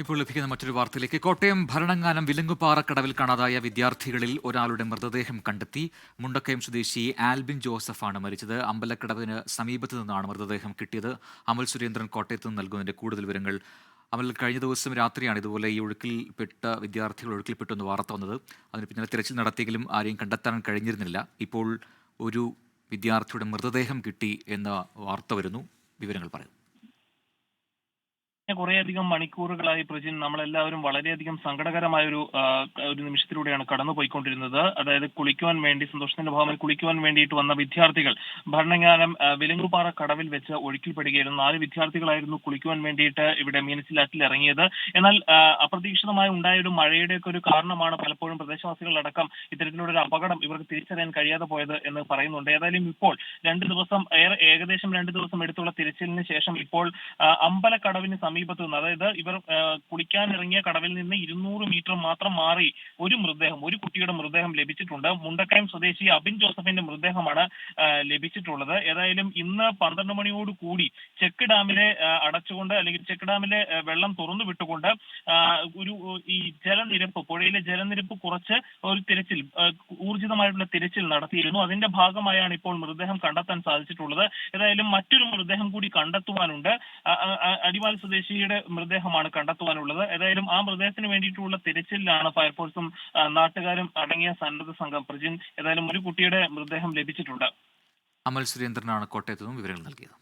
ഇപ്പോൾ ലഭിക്കുന്ന മറ്റൊരു വാർത്തയിലേക്ക്. കോട്ടയം ഭരണങ്ങാനം വിലങ്ങുപാറക്കടവിൽ കാണാതായ വിദ്യാർത്ഥികളിൽ ഒരാളുടെ മൃതദേഹം കണ്ടെത്തി. മുണ്ടക്കയം സ്വദേശി ആൽബിൻ ജോസഫാണ് മരിച്ചത്. അമ്പലക്കടവിന് സമീപത്ത് നിന്നാണ് മൃതദേഹം കിട്ടിയത്. അമൽ സുരേന്ദ്രൻ കോട്ടയത്ത് നിന്ന് നൽകുന്നതിന്റെ കൂടുതൽ വിവരങ്ങൾ. അമൽ കഴിഞ്ഞ ദിവസം രാത്രിയാണ് ഇതുപോലെ ഈ ഒഴുക്കിൽപ്പെട്ട വിദ്യാർത്ഥികൾ ഒഴുക്കിൽപ്പെട്ടു എന്ന് വാർത്ത വന്നത്. അതിന് പിന്നാലെ തിരച്ചിൽ നടത്തിയെങ്കിലും ആരെയും കണ്ടെത്താൻ കഴിഞ്ഞിരുന്നില്ല. ഇപ്പോൾ ഒരു വിദ്യാർത്ഥിയുടെ മൃതദേഹം കിട്ടി എന്ന വാർത്ത വരുന്നു. വിവരങ്ങൾ പറയും കുറേയധികം മണിക്കൂറുകളായി പ്രജിൻ നമ്മളെല്ലാവരും വളരെയധികം സങ്കടകരമായ ഒരു ഒരു നിമിഷത്തിലൂടെയാണ് കടന്നു പോയിക്കൊണ്ടിരുന്നത് അതായത് കുളിക്കുവാൻ വേണ്ടി സന്തോഷത്തിന്റെ ഭാഗമായി കുളിക്കുവാൻ വേണ്ടിയിട്ട് വന്ന വിദ്യാർത്ഥികൾ ഭരണങ്ങാനം വിലങ്ങുപാറ കടവിൽ വെച്ച് ഒഴുക്കിൽപ്പെടുകയായിരുന്നു. നാല് വിദ്യാർത്ഥികളായിരുന്നു കുളിക്കുവാൻ വേണ്ടിയിട്ട് ഇവിടെ മീനച്ചിലാറ്റിൽ ഇറങ്ങിയത്. എന്നാൽ അപ്രതീക്ഷിതമായി ഉണ്ടായ ഒരു മഴയുടെയൊക്കെ ഒരു കാരണമാണ് പലപ്പോഴും പ്രദേശവാസികളടക്കം ഇത്തരത്തിലുള്ള ഒരു അപകടം ഇവർക്ക് തിരിച്ചറിയാൻ കഴിയാതെ പോയത് എന്ന് പറയുന്നുണ്ട്. ഏതായാലും ഇപ്പോൾ രണ്ട് ദിവസം ഏകദേശം രണ്ട് ദിവസം എടുത്തുള്ള തിരച്ചിലിന് ശേഷം ഇപ്പോൾ അമ്പലക്കടവിന് അമ്പലക്കടവിന് സമീപത്ത് നിന്ന് അതായത് ഇവർ കുളിക്കാൻ ഇറങ്ങിയ കടവിൽ നിന്ന് ഇരുന്നൂറ് മീറ്റർ മാത്രം മാറി ഒരു മൃതദേഹം ഒരു കുട്ടിയുടെ മൃതദേഹം ലഭിച്ചിട്ടുണ്ട്. മുണ്ടക്കയം സ്വദേശി അബിൻ ജോസഫിന്റെ മൃതദേഹമാണ് ലഭിച്ചിട്ടുള്ളത്. ഏതായാലും ഇന്ന് പന്ത്രണ്ട് മണിയോട് കൂടി ചെക്ക് ഡാമിലെ അടച്ചുകൊണ്ട് അല്ലെങ്കിൽ ചെക്ക് ഡാമിലെ വെള്ളം തുറന്നു വിട്ടുകൊണ്ട് ഒരു ഈ ജലനിരപ്പ് പുഴയിലെ ജലനിരപ്പ് കുറച്ച് ഒരു തിരച്ചിൽ ഊർജിതമായിട്ടുള്ള തിരച്ചിൽ നടത്തിയിരുന്നു. അതിന്റെ ഭാഗമായാണ് ഇപ്പോൾ മൃതദേഹം കണ്ടെത്താൻ സാധിച്ചിട്ടുള്ളത്. ഏതായാലും മറ്റൊരു മൃതദേഹം കൂടി കണ്ടെത്തുവാനുണ്ട്. അടിമാലി ആ, സ്വദേശിയുടെ മൃതദേഹമാണ് കണ്ടെത്തുവാനുള്ളത്. ഏതായാലും ആ മൃതദേഹത്തിന് വേണ്ടിയിട്ടുള്ള തിരച്ചിലാണ് ഫയർഫോഴ്സും നാട്ടുകാരും അടങ്ങിയ സന്നദ്ധ സംഘം പ്രജിൻ. ഏതായാലും ഒരു കുട്ടിയുടെ മൃതദേഹം ലഭിച്ചിട്ടുണ്ട്. അമൽ സുരേന്ദ്രനാണ് കോട്ടയത്ത് നിന്നും വിവരങ്ങൾ നൽകിയത്.